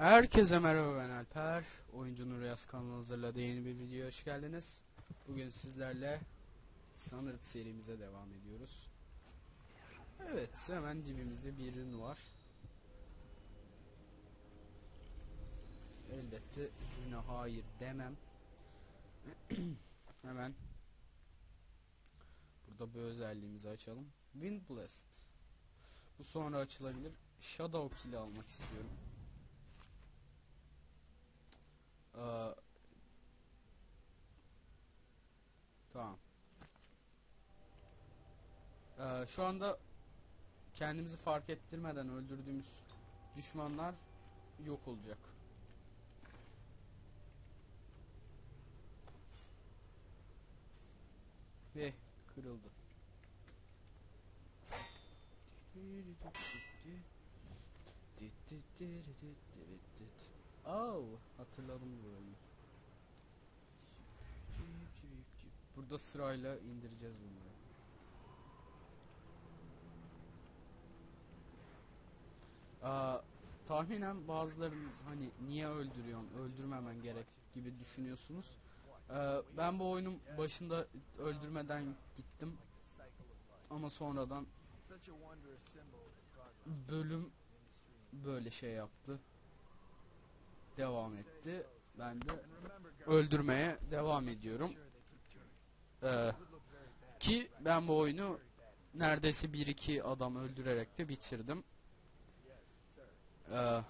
Herkese merhaba ben Alper. Oyuncu Nur Yaz kanalına hazırladığı yeni bir videoya hoş geldiniz. Bugün sizlerle Sanırt serimize devam ediyoruz. Evet hemen dibimizde bir ürün var. Elbette ürüne hayır demem. hemen burada bir özelliğimizi açalım. Wind Blast. Bu sonra açılabilir. Shadow Kill'i almak istiyorum. Ee, tamam. Ee, şu anda kendimizi fark ettirmeden öldürdüğümüz düşmanlar yok olacak. Ve kırıldı. Oh, hatırladım bu oyunu. Burada sırayla indireceğiz bunları. Aa, tahminen bazılarınız hani niye öldürüyorsun, öldürmemen gerek gibi düşünüyorsunuz. Ee, ben bu oyunun başında öldürmeden gittim ama sonradan bölüm böyle şey yaptı. Devam etti. Ben de öldürmeye devam ediyorum. Ee, ki ben bu oyunu neredeyse 1-2 adam öldürerek de bitirdim. Ee,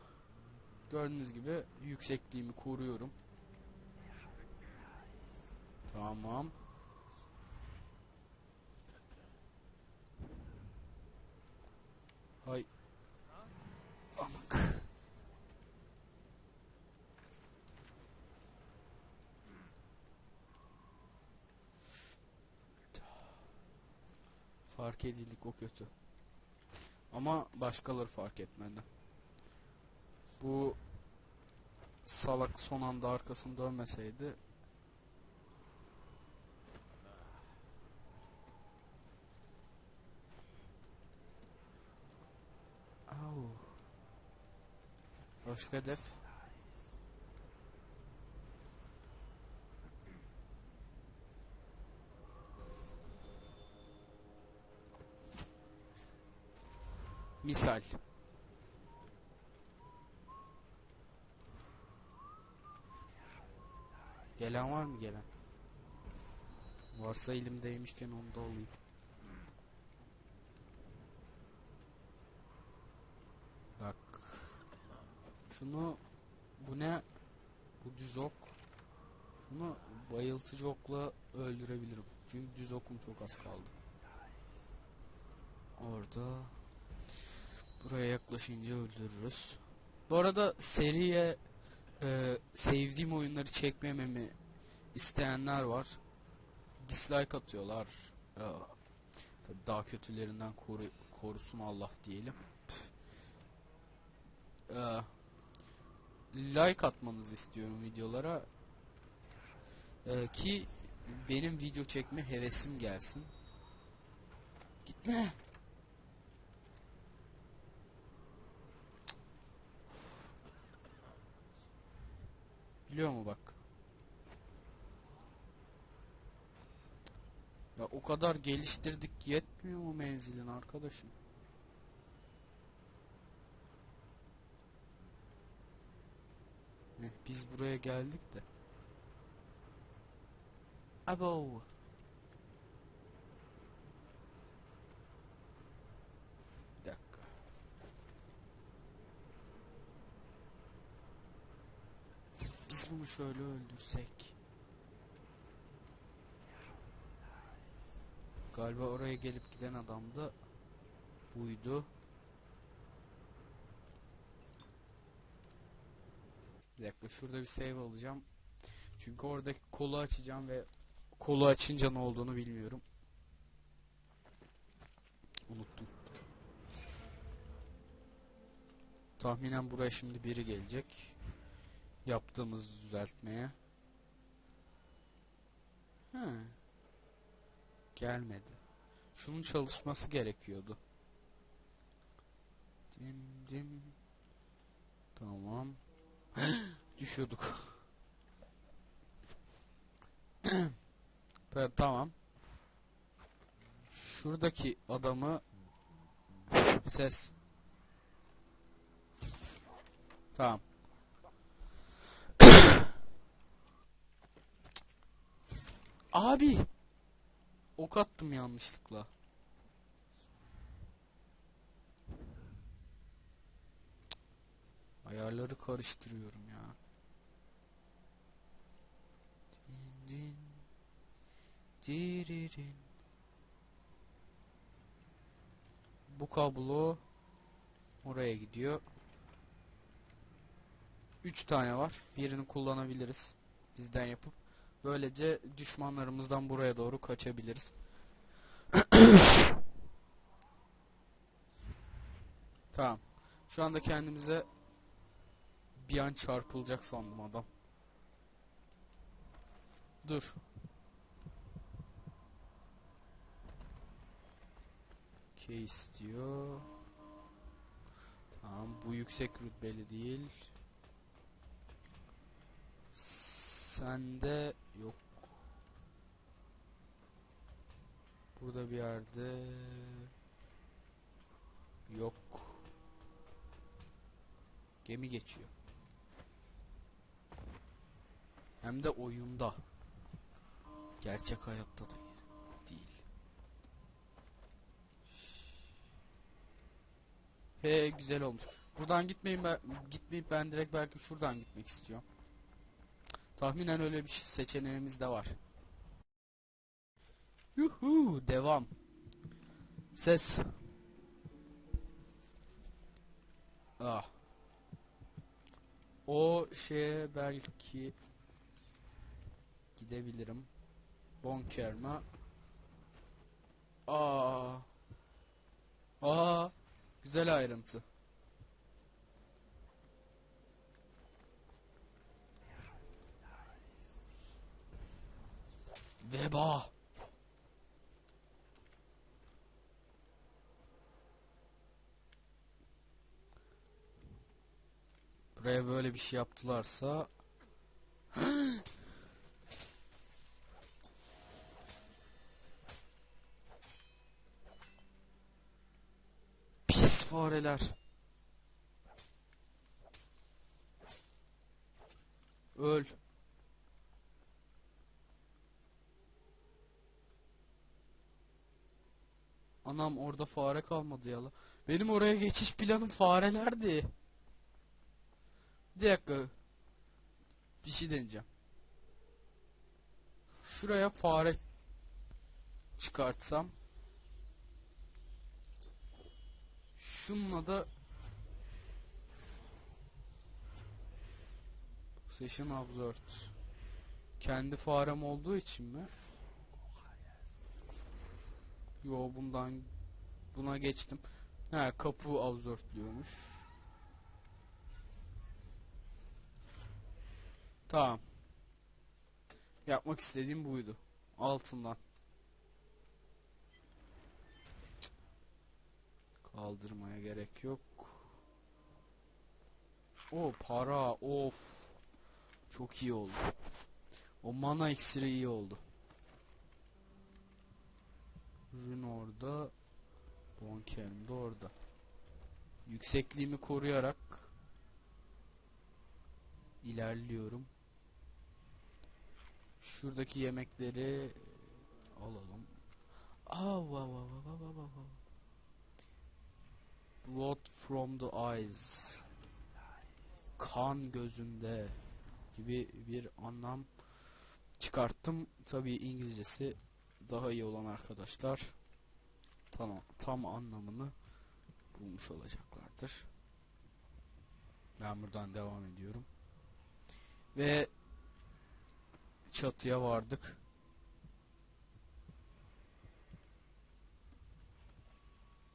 gördüğünüz gibi yüksekliğimi koruyorum. Tamam. Fark edildik o kötü. Ama başkaları fark etmedi. Bu salak son anda arkasını dönmeseydi Au. Başka hedef. Misal. Gelen var mı gelen? Varsa elimdeymişken onu da alayım. Bak. Şunu bu ne? Bu düz ok. Şunu bayıltıcı okla öldürebilirim. Çünkü düz okum çok az kaldı. Orada buraya yaklaşınca öldürürüz. Bu arada seriye e, sevdiğim oyunları çekmememi isteyenler var. Dislike atıyorlar. E, tabii daha kötülerinden koru, korusun Allah diyelim. Ee, like atmanızı istiyorum videolara Ee, ki benim video çekme hevesim gelsin. Gitme. Biliyor mu bak? Ya o kadar geliştirdik yetmiyor mu menzilin arkadaşım? Heh, biz buraya geldik de. Abo. Bir dakika. Bunu şöyle öldürsek. Galiba oraya gelip giden adam da buydu. Bir dakika şurada bir save alacağım. Çünkü oradaki kolu açacağım ve kolu açınca ne olduğunu bilmiyorum. Unuttum. Tahminen buraya şimdi biri gelecek. Yaptığımız düzeltmeye. He. Gelmedi. Şunun çalışması gerekiyordu. Dim dim. Tamam. düşüyorduk. Evet, tamam. Şuradaki adamı ses. Tamam. Abi ok attım yanlışlıkla. Ayarları karıştırıyorum ya. Din. Diririn. Bu kablo oraya gidiyor. 3 tane var. Birini kullanabiliriz. Bizden yapıp. Böylece düşmanlarımızdan buraya doğru kaçabiliriz. Tamam. Şu anda kendimize bir an çarpılacak sandım adam. Dur. Case diyor. Tamam bu yüksek rütbeli değil. Sende yok. Burada bir yerde yok. Gemi geçiyor. Hem de oyunda. Gerçek hayatta da değil. He güzel olmuş. Buradan gitmeyin ben gitmeyip ben direkt belki şuradan gitmek istiyorum. Tahminen öyle bir şey- seçeneğimiz de var. Yuhu devam. Ses. Ah. O şeye belki gidebilirim. Bonkerma. Aa. Aa. Güzel ayrıntı. Veba. Buraya böyle bir şey yaptılarsa Pis fareler. Öl. Anam orada fare kalmadı ya la. Benim oraya geçiş planım farelerdi. Bir dakika. Bir şey deneyeceğim. Şuraya fare çıkartsam. Şununla da Session Observed. Kendi farem olduğu için mi? Yo bundan buna geçtim. Ha kapı observed'liyormuş. Tamam. Yapmak istediğim buydu. Altından. Kaldırmaya gerek yok. O para of. Çok iyi oldu. O mana iksiri iyi oldu. Rün orada. Bonkerm de orada. Yüksekliğimi koruyarak ilerliyorum. Şuradaki yemekleri alalım. Aa, va, va, va. Blood from the eyes. Kan gözünde gibi bir anlam çıkarttım. Tabii İngilizcesi daha iyi olan arkadaşlar tamam tam anlamını bulmuş olacaklardır. Ben buradan devam ediyorum. Ve çatıya vardık.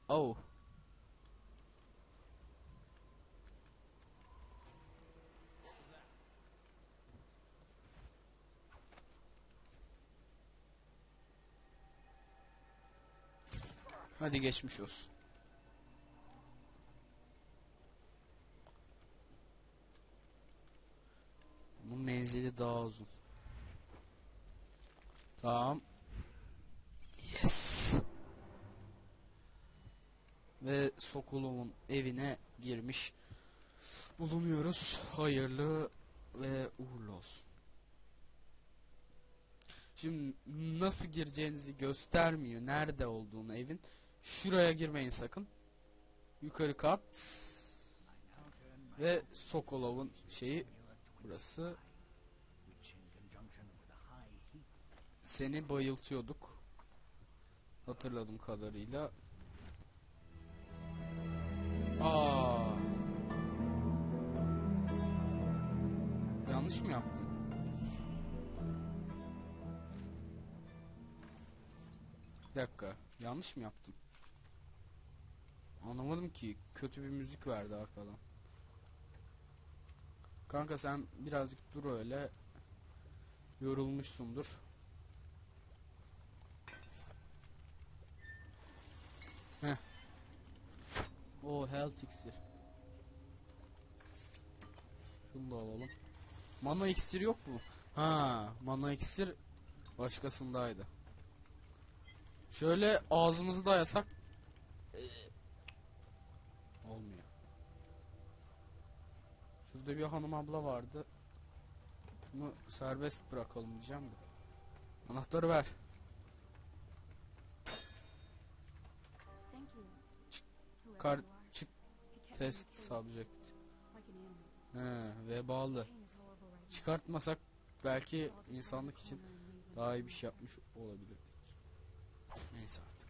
Oh. Hadi geçmiş olsun. Menzili daha uzun. Tamam. Yes. Ve Sokolow'un evine girmiş bulunuyoruz. Hayırlı ve uğurlu olsun. Şimdi nasıl gireceğinizi göstermiyor. Nerede olduğunu evin. Şuraya girmeyin sakın. Yukarı kat. Ve Sokolov'un şeyi burası. Seni bayıltıyorduk. Hatırladığım kadarıyla. Aa. Yanlış mı yaptın? Bir dakika. Yanlış mı yaptım? Anlamadım ki. Kötü bir müzik verdi arkadan. Kanka sen birazcık dur öyle. Yorulmuşsundur. Heh. O health iksir. Şunu da alalım. Mana iksir yok mu? Ha, mana iksir başkasındaydı. Şöyle ağzımızı dayasak Şurada bir hanım abla vardı. Şunu serbest bırakalım diyeceğim de. Anahtarı ver. Kar çık test subject. He ve bağlı. Pain is horrible right now. Çıkartmasak belki insanlık için daha iyi bir şey yapmış olabilirdik. Neyse artık.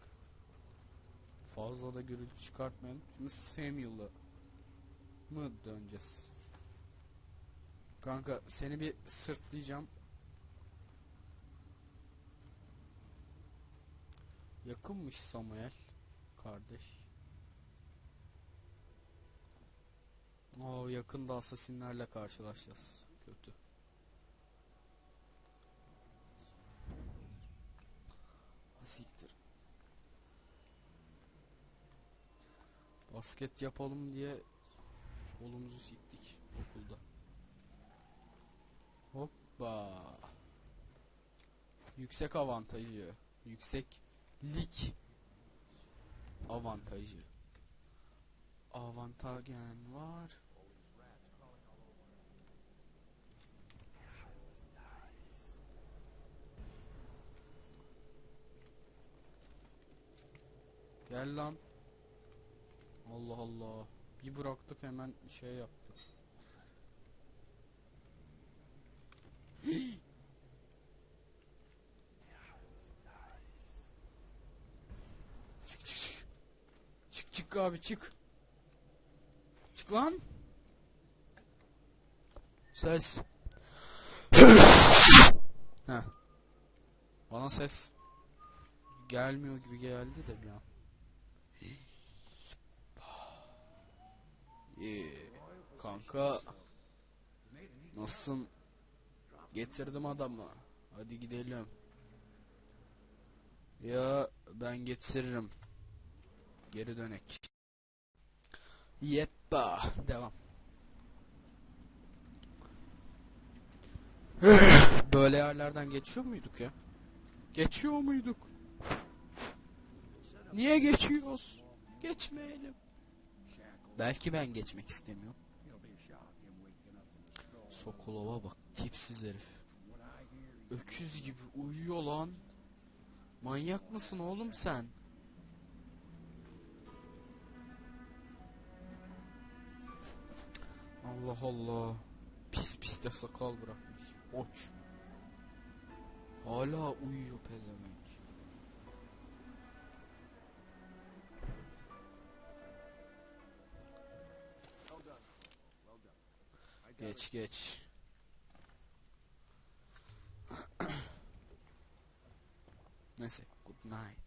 Fazla da gürültü çıkartmayalım. Şimdi Samuel'a mı döneceğiz? Kanka seni bir sırtlayacağım. Yakınmış Samuel kardeş. Oo yakında asasinlerle karşılaşacağız. Kötü. Siktir. Basket yapalım diye kolumuzu siktik okulda. Hoppa. Yüksek avantajı. Yüksek lig avantajı. Avantagen var. Gel lan. Allah Allah. Bir bıraktık hemen şey yaptı. çık çık çık. Abi çık. Çık lan. Ses. Heh. Bana ses gelmiyor gibi geldi de bir an. İyi. Kanka. Nasılsın? Getirdim adamı. Hadi gidelim. Ya ben getiririm. Geri dönek. Yeppa. Devam. Böyle yerlerden geçiyor muyduk ya? Geçiyor muyduk? Niye geçiyoruz? Geçmeyelim. Belki ben geçmek istemiyorum. Sokolova bak tipsiz herif. Öküz gibi uyuyor lan. Manyak mısın oğlum sen? Allah Allah. Pis pis de sakal bırakmış. Oç. Hala uyuyor pezevenk. Geç geç. Neyse good night.